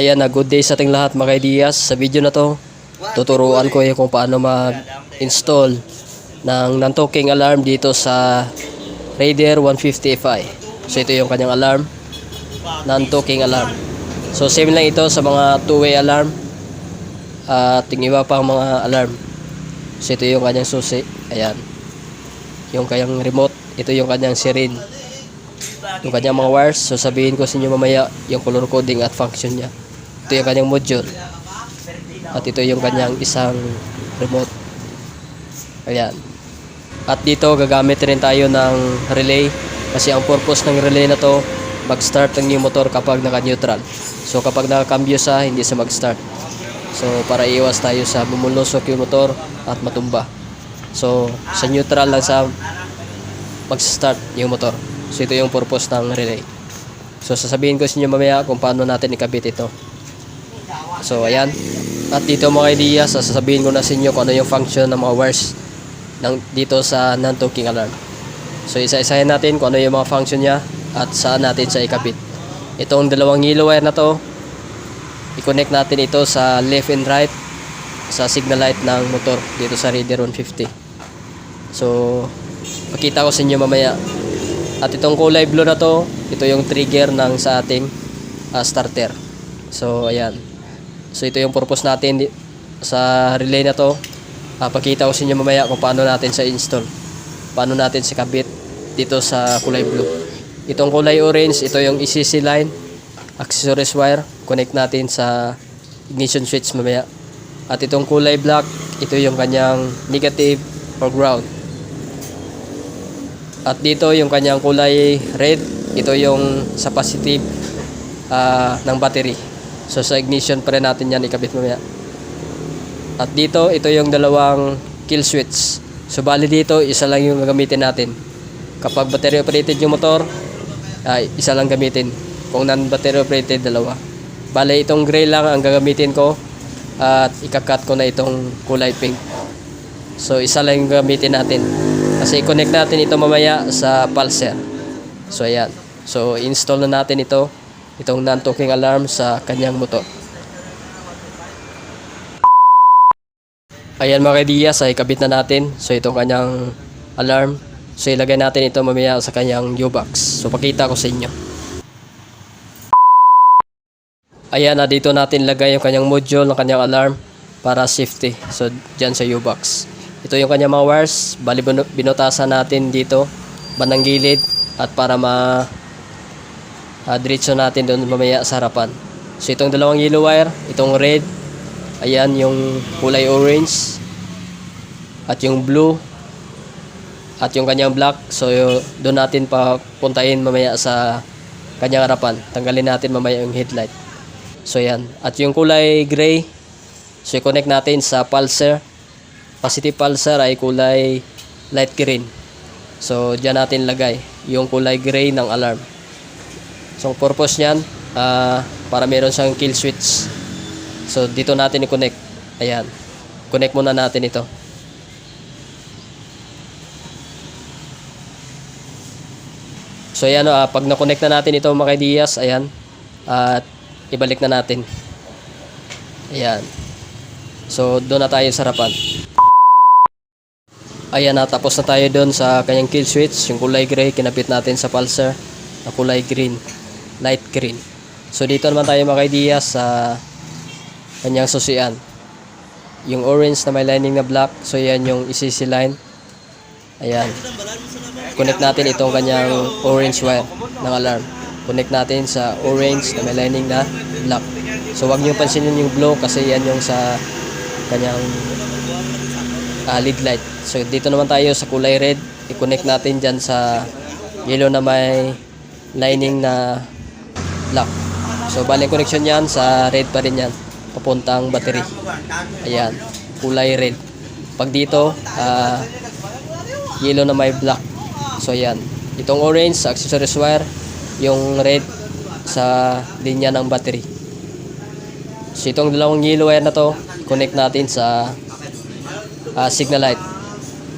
Ayan na, good day sa ating lahat mga ideas. Sa video na to, tuturuan ko kayo kung paano mag-install ng non-talking alarm dito sa Raider 150 Fi. So ito yung kanyang alarm, non-talking alarm. So same lang ito sa mga two-way alarm at yung iba pang mga alarm. So ito yung kanyang susi. Ayan. Yung kanyang remote, ito yung kanyang sirin. Yung kanyang mga wires, so sabihin ko sa inyo mamaya yung color coding at function niya. Ito yung kanyang module. At ito yung kanyang isang remote. Ayan. At dito gagamit rin tayo ng relay kasi ang purpose ng relay na to mag-start ng new motor kapag naka-neutral. So kapag nakakambyo sa hindi sa mag-start. So para iwas tayo sa bumulusok yung motor at matumba. So sa neutral lang sa mag-start yung motor. So ito yung purpose ng relay. So sasabihin ko sa inyo mamaya kung paano natin ikabit ito. So ayan. At dito mga idea, sasabihin ko na sa inyo kung ano yung function ng mga wires ng, dito sa non-talking alarm. So isa-isahin natin kung ano yung mga function niya at saan natin siya ikabit. Itong dalawang yellow wire na to, i-connect natin ito sa left and right sa signal light ng motor dito sa Raider 150. So, pakita ko sa inyo mamaya. At itong kulay blue na to, ito yung trigger ng sa ating ah, starter. So, ayan. So, ito yung purpose natin sa relay na to. Ah, pakita ko sa inyo mamaya kung paano natin sa install. Paano natin sa kabit dito sa kulay blue. Itong kulay orange, ito yung ECC line, accessories wire. Connect natin sa ignition switch mamaya. At itong kulay black, ito yung kanyang negative or ground. At dito yung kanyang kulay red, ito yung sa positive ah, ng battery. So sa ignition pa rin natin yan ikabit mamaya. At dito, ito yung dalawang kill switch. So bali dito, isa lang yung gagamitin natin. Kapag battery operated yung motor, ay isa lang gamitin. Kung non-battery operated, dalawa. Bale, itong gray lang ang gagamitin ko at ikakat ko na itong kulay pink. So, isa lang yung gamitin natin. Kasi i-connect natin ito mamaya sa pulser. So, ayan. So, install na natin ito, itong non-talking alarm sa kanyang motor. Ayan mga kaidias, ay kabit na natin. So, itong kanyang alarm. So, ilagay natin ito mamaya sa kanyang U-box. So, pakita ko sa inyo. Ayan na dito natin lagay yung kanyang module ng kanyang alarm para safety. So diyan sa U-box. Ito yung kanyang mga wires. Bali binu- binutasan natin dito bandang gilid at para ma uh, diretso natin doon mamaya sa harapan. So itong dalawang yellow wire, itong red, ayan yung kulay orange at yung blue at yung kanyang black. So doon natin papuntahin mamaya sa kanyang harapan. Tanggalin natin mamaya yung headlight. So yan. At yung kulay gray, so i-connect natin sa pulser. Positive pulser ay kulay light green. So diyan natin lagay yung kulay gray ng alarm. So purpose niyan, ah, para meron siyang kill switch. So dito natin i-connect. Ayan. Connect muna natin ito. So ayan, ah, pag na-connect na natin ito mga ideas, ayan. At ibalik na natin. Ayan. So, doon na tayo sa harapan. Ayan na, tapos na tayo doon sa kanyang kill switch. Yung kulay gray, kinapit natin sa pulser. Na kulay green. Light green. So, dito naman tayo mga ideas sa kanyang susian. Yung orange na may lining na black. So, yan yung ECC line. Ayan. Connect natin itong kanyang orange wire ng alarm connect natin sa orange na may lining na black. So wag niyo pansinin yung blue kasi yan yung sa kanyang ah, lead light. So dito naman tayo sa kulay red, i-connect natin diyan sa yellow na may lining na black. So bali connection yan sa red pa rin yan, papuntang battery. Ayan, kulay red. Pag dito, ah, yellow na may black. So ayan, itong orange sa accessories wire, yung red sa linya ng battery. So itong dalawang yellow wire na to, connect natin sa ah, signal light.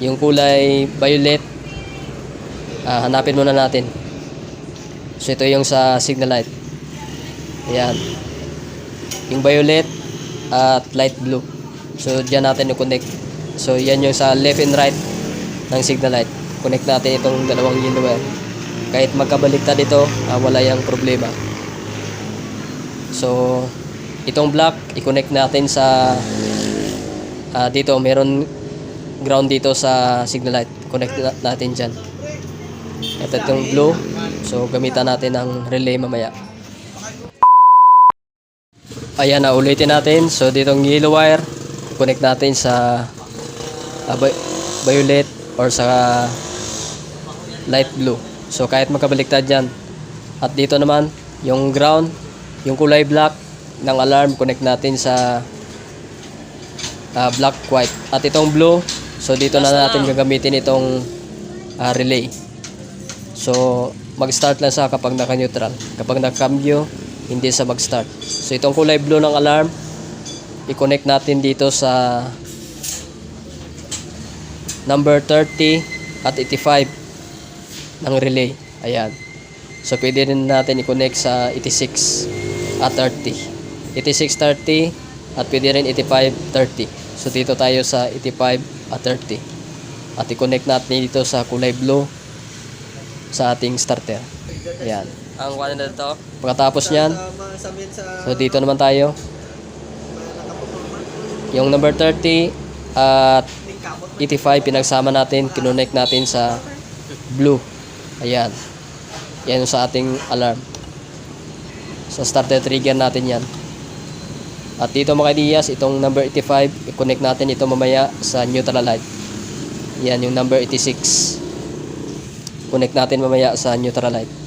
Yung kulay violet, ah, hanapin muna natin. So ito yung sa signal light. Ayan. yung violet at light blue. So diyan natin i-connect. So yan yung sa left and right ng signal light. Connect natin itong dalawang yellow. Kahit magkabaliktad ito, ah, wala yung problema. So itong black i-connect natin sa ah, dito meron ground dito sa signal light. Connect na- natin diyan. Ito itong blue. So gamitan natin ng relay mamaya. Ayan na ulitin natin. So ditong yellow wire connect natin sa vi- violet or sa light blue. So kahit magkabaliktad yan. At dito naman yung ground, yung kulay black ng alarm connect natin sa ah, black white. At itong blue, so dito na natin gagamitin itong ah, relay. So, mag-start lang sa kapag naka-neutral. Kapag naka-cambio, hindi sa mag-start. So, itong kulay blue ng alarm, i-connect natin dito sa number 30 at 85 ng relay. Ayan. So, pwede rin natin i-connect sa 86 at 30. 86, 30 at pwede rin 85, 30. So, dito tayo sa 85 at 30. At i-connect natin dito sa kulay blue sa ating starter. Ayan. Ang kuha na dito. Pagkatapos niyan, so dito naman tayo. Yung number 30 at 85 pinagsama natin, kinonect natin sa blue. Ayan. Yan sa ating alarm. Sa starter trigger natin yan. At dito mga ideas, itong number 85, i-connect natin ito mamaya sa neutral light. Yan yung number 86 connect natin mamaya sa neutral light.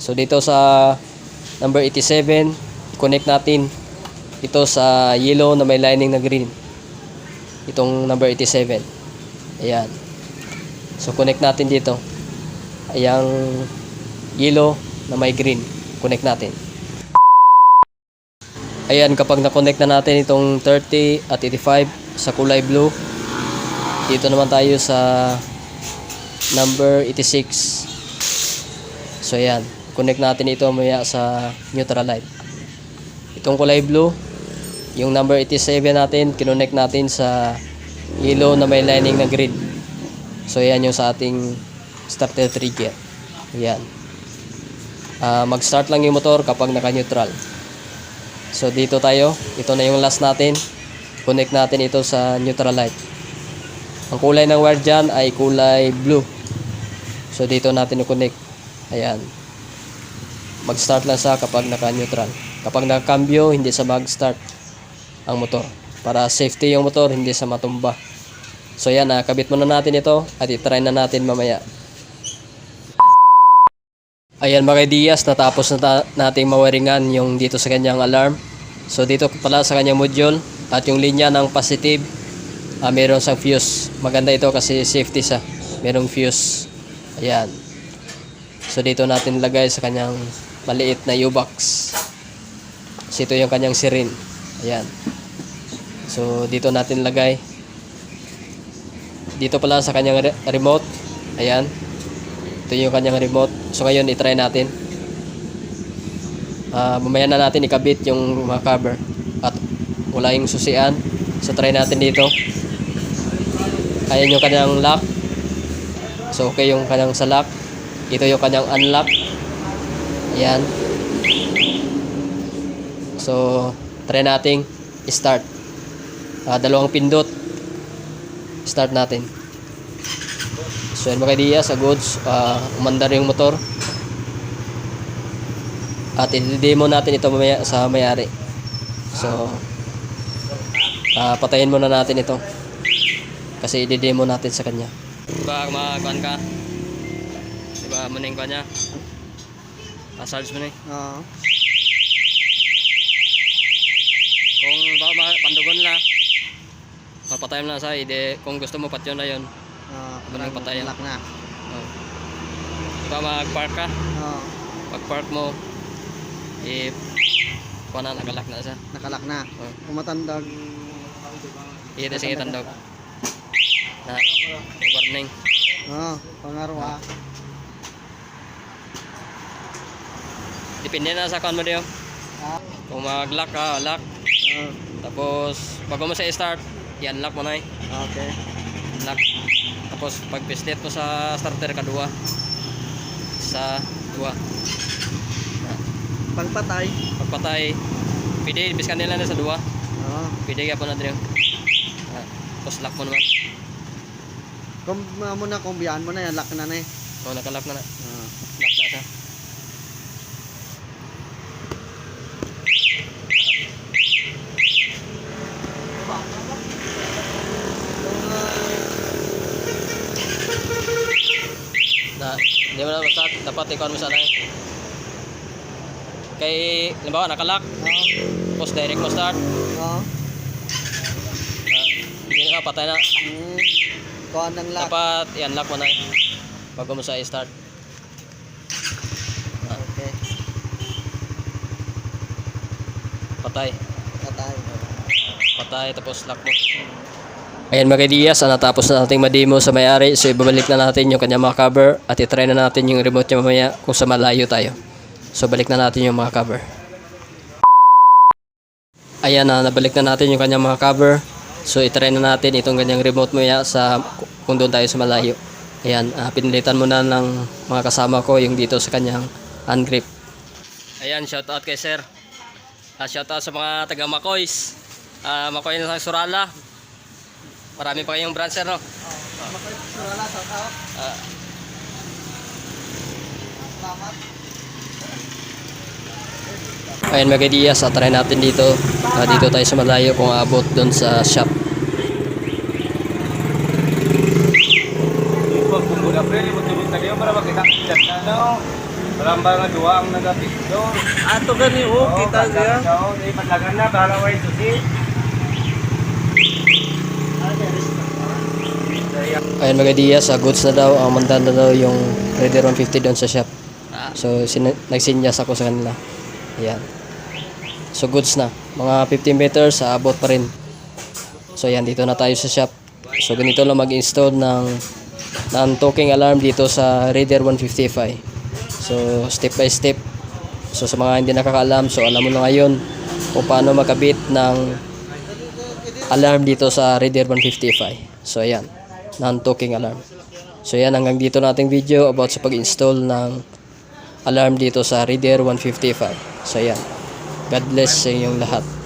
So dito sa number 87, connect natin ito sa yellow na may lining na green. Itong number 87. Ayan. So connect natin dito. Ayang yellow na may green. Connect natin. Ayan, kapag na-connect na natin itong 30 at 85 sa kulay blue, dito naman tayo sa number 86 so ayan connect natin ito maya sa neutral light. Itong kulay blue yung number 87 natin kinonect natin sa yellow na may lining na green so ayan yung sa ating starter trigger. Ayan Ah, mag start lang yung motor kapag naka neutral so dito tayo. Ito na yung last natin. Connect natin ito sa neutral light. Ang kulay ng wire dyan ay kulay blue. So dito natin i-connect. Ayan. Mag-start lang sa kapag naka-neutral. Kapag naka-cambio, hindi sa mag-start ang motor. Para safety yung motor, hindi sa matumba. So yan, nakabit muna natin ito at i-try na natin mamaya. Ayan mga Diaz, natapos na ta- nating mawaringan yung dito sa kanyang alarm. So dito pala sa kanyang module at yung linya ng positive, ah, meron sang fuse. Maganda ito kasi safety sa merong fuse. Ayan. So dito natin lagay sa kanyang maliit na U-box. So ito yung kanyang sirin. Ayan. So dito natin lagay. Dito pala sa kanyang re- remote. Ayan. Ito yung kanyang remote. So ngayon i-try natin. Ah, mamaya na natin ikabit yung mga cover at wala yung susian. So try natin dito. Ayan yung kanyang lock. So okay yung kanyang sa lock. Ito yung kanyang unlock. Ayan. So try nating start. Ah, dalawang pindot. Start natin. So yan mga idea sa goods, ah, umandar yung motor. At i-demo natin ito mamaya sa mayari. So, ah, patayin muna natin ito. Kasi i-demo natin sa kanya. Diba kumakuan ka? Diba maning ka niya? Pasarge mo na eh. Oo. Kung baka pandugon na, papatayin mo na sa ide. Kung gusto mo patyon na yun. Oo. Maning patayan. Lock na. Oh. Diba mag-park ka? Oo. Pag park mo, eh, kuha na, nagalak na siya. Nakalock na. Oh. Kumatandag. Ito sige tandog. Na, warning. Oo. Pangarwa. Depende na sa kuan mo diyo. Kung mag-lock ka, lock. Tapos, bago mo sa start, yan lock mo na eh. okay. Lock. Tapos, pag pislit mo sa starter ka, dua. Sa dua. Pagpatay. Pagpatay, pwede, biskan nila na sa dua. Ah. Pwede ka po na. Ah, Tapos lock mo naman. Kung uh, mo na, kumbiyan mo na yan, lock na na eh. O, nakalock na na. Ah. Lock na siya. na hindi mo na start dapat ikaw mo sana eh. kay halimbawa nakalock Ah. tapos direct mo start Ah. ah, hindi na ka patay na Hmm. Kuha ng lock. dapat yan lock mo na eh. bago mo sa start Okay. patay Patay. patay tapos lock mo Ayan mga Diaz, ah, natapos na nating mademo sa may-ari so ibabalik na natin yung kanyang mga cover at itry na natin yung remote niya mamaya kung sa malayo tayo. So balik na natin yung mga cover. Ayan na, nabalik na natin yung kanyang mga cover. So itry na natin itong kanyang remote mamaya sa kung doon tayo sa malayo. Ayan, ah, pinilitan muna ng mga kasama ko yung dito sa kanyang hand grip. Ayan, shout out kay sir. Uh, shout out sa mga taga Makoys. Ah, Makoy na sa Surala. Marami pa kayong branch sir, no? Surala, shout out. Ah, Salamat. Ayan mga Diaz, at try natin dito. Ah, dito tayo sa malayo kung aabot doon sa shop. Nga duwa ang nagapit doon. Ato gani, oh, kita siya. Oo, di na, susi. Ayan mga Diaz, ah, goods na daw. Ang mandan na daw yung Raider 150 doon sa shop. So, sin- nagsinyas ako sa kanila. Ayan. So, goods na. Mga 15 meters, ah, abot pa rin. So, ayan, dito na tayo sa shop. So, ganito lang mag-install ng ng talking alarm dito sa Raider 155. So, step by step. So, sa mga hindi nakakaalam, so alam mo na ngayon kung paano makabit ng alarm dito sa Raider 155. So, ayan. Non-talking alarm. So, ayan. Hanggang dito nating video about sa pag-install ng alarm dito sa Raider 155. So, ayan. God bless sa inyong lahat.